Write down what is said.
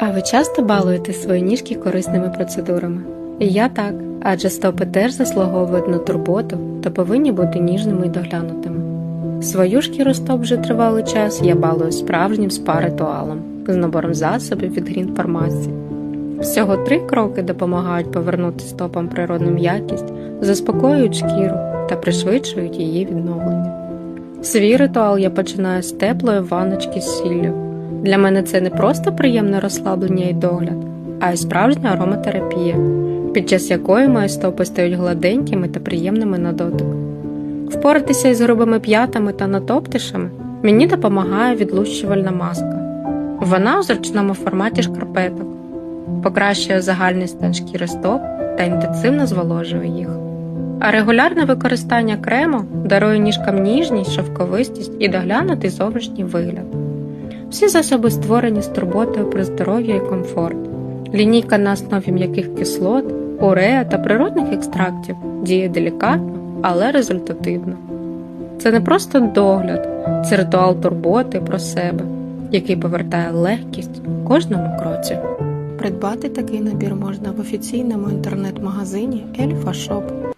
А ви часто балуєте свої ніжки корисними процедурами? І я так, адже стопи теж заслуговують на турботу та повинні бути ніжними і доглянутими. Свою шкіру стоп вже тривалий час я балую справжнім спа-ритуалом з набором засобів від Green Pharmacy. Всього три кроки допомагають повернути стопам природну м'якість, заспокоюють шкіру та пришвидшують її відновлення. Свій ритуал я починаю з теплої ванночки з сіллю. Для мене це не просто приємне розслаблення і догляд, а й справжня ароматерапія, під час якої мої стопи стають гладенькими та приємними на дотик. Впоратися із грубими п'ятами та натоптишами мені допомагає відлущувальна маска. Вона у зручному форматі шкарпеток, покращує загальний стан шкіри стоп та інтенсивно зволожує їх. А регулярне використання крему дарує ніжкам ніжність, шовковистість і доглянутий зовнішній вигляд. Всі засоби створені з турботою про здоров'я і комфорт. Лінійка на основі м'яких кислот, уреа та природних екстрактів діє делікатно, але результативно. Це не просто догляд, це ритуал турботи про себе, який повертає легкість кожному кроці. Придбати такий набір можна в офіційному інтернет-магазині Ельфа Шоп.